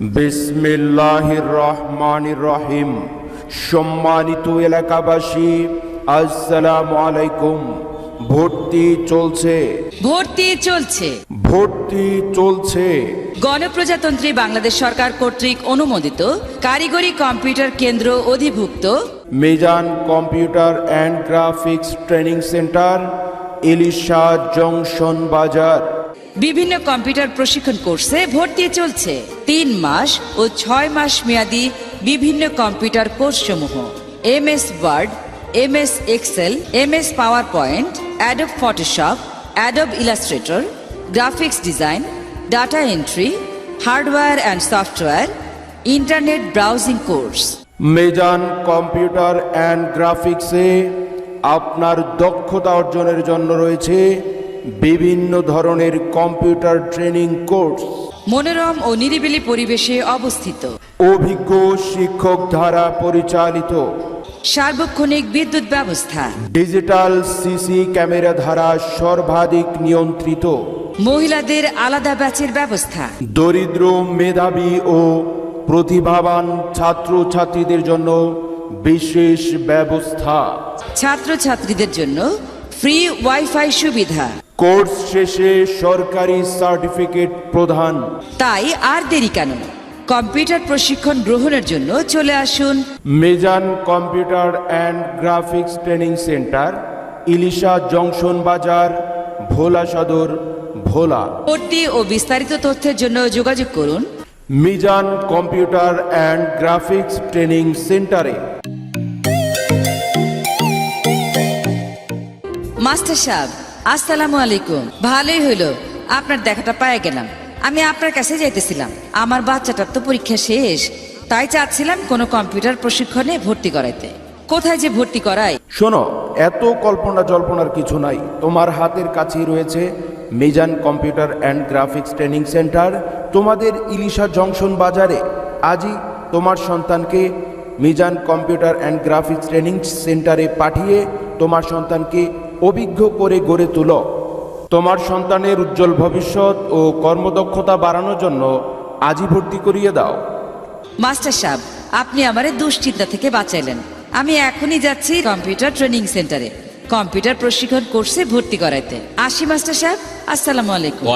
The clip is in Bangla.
বিসমিল্লাহির রহমানির রহিম। সম্মানিত এলাকাবাসী আসসালামু আলাইকুম ভর্তি চলছে। ভর্তি চলছে। ভর্তি চলছে। গণপ্রজাতন্ত্রী বাংলাদেশ সরকার কর্তৃক অনুমোদিত কারিগরি কম্পিউটার কেন্দ্র অধিভুক্ত Mizan computer and graphics training centre Ilisha junction বাজার। বিভিন্ন কম্পিউটার প্রশিক্ষণ কোর্সে ভর্তি চলছে। তিন মাস ও ছয় মাস মেয়াদি বিভিন্ন computer কোর্সসমূহ। M S Word M S Excel M S PowerPoint Adobe Photoshop, Adobe Illustrator, graphics design, data entry, hardware and software, internet browsing course. Mezan computer and গ্রাফিক্সে আপনার দক্ষতা অর্জনের জন্য রয়েছে বিভিন্ন ধরনের কম্পিউটার ট্রেনিং কোর্স। মনোরম ও নিরিবিলি পরিবেশে অবস্থিত। অভিজ্ঞ শিক্ষক দ্বারা পরিচালিত। সার্বক্ষণিক বিদ্যুৎ ব্যবস্থা। ডিজিটাল সিসি ক্যামেরা দ্বারা সর্বাধিক নিয়ন্ত্রিত। মহিলাদের আলাদা ব্যাচের ব্যবস্থা। দরিদ্র মেধাবী ও প্রতিভাবান ছাত্রছাত্রীদের জন্য বিশেষ ব্যবস্থা। ছাত্রছাত্রীদের জন্য ফ্রি ওয়াইফাই সুবিধা। কোর্স শেষে সরকারি সার্টিফিকেট প্রদান। তাই আর দেরি কেন? কম্পিউটার প্রশিক্ষণ গ্রহণের জন্য চলে আসুন। Mizan computer and graphics training centre Ilisha junction বাজার ভোলা সদর ভোলা। ভর্তি ও বিস্তারিত তথ্যের জন্য যোগাযোগ করুন। Mizan computer and graphics training সেন্টারে। মাস্টার সাহেব আসসালামু আলাইকুম। ভালোই হইল আপনার দেখাটা পায়ে গেলাম। আমি আপনার কাছে যাইতেছিলাম। আমার বাচ্চাটার তো পরীক্ষা শেষ। তাই চাচ্ছিলাম কোনো কম্পিউটার প্রশিক্ষণে ভর্তি করাইতে। কোথায় যে ভর্তি করাই? শোনো, এত কল্পনা জল্পনার কিছু নাই। তোমার হাতের কাছেই রয়েছে Mizan computer and graphics training centre. তোমাদের ইলিশা জংশন বাজারে আজই তোমার সন্তানকে Mizan computer and graphics training সেন্টারে পাঠিয়ে তোমার সন্তানকে অভিজ্ঞ করে গড়ে তুল। তোমার সন্তানের উজ্জ্বল ভবিষ্যৎ ও কর্মদক্ষতা বাড়ানোর জন্য আজই ভর্তি করিয়ে দাও। মাস্টার সাহেব আপনি আমারে দুশ্চিন্তা থেকে বাঁচাইলেন। আমি এখনই যাচ্ছি কম্পিউটার ট্রেনিং সেন্টারে। কম্পিউটার প্রশিক্ষণ কোর্সে ভর্তি করাইতে। আসি মাস্টার সাহেব আসসালামু আলাইকুম।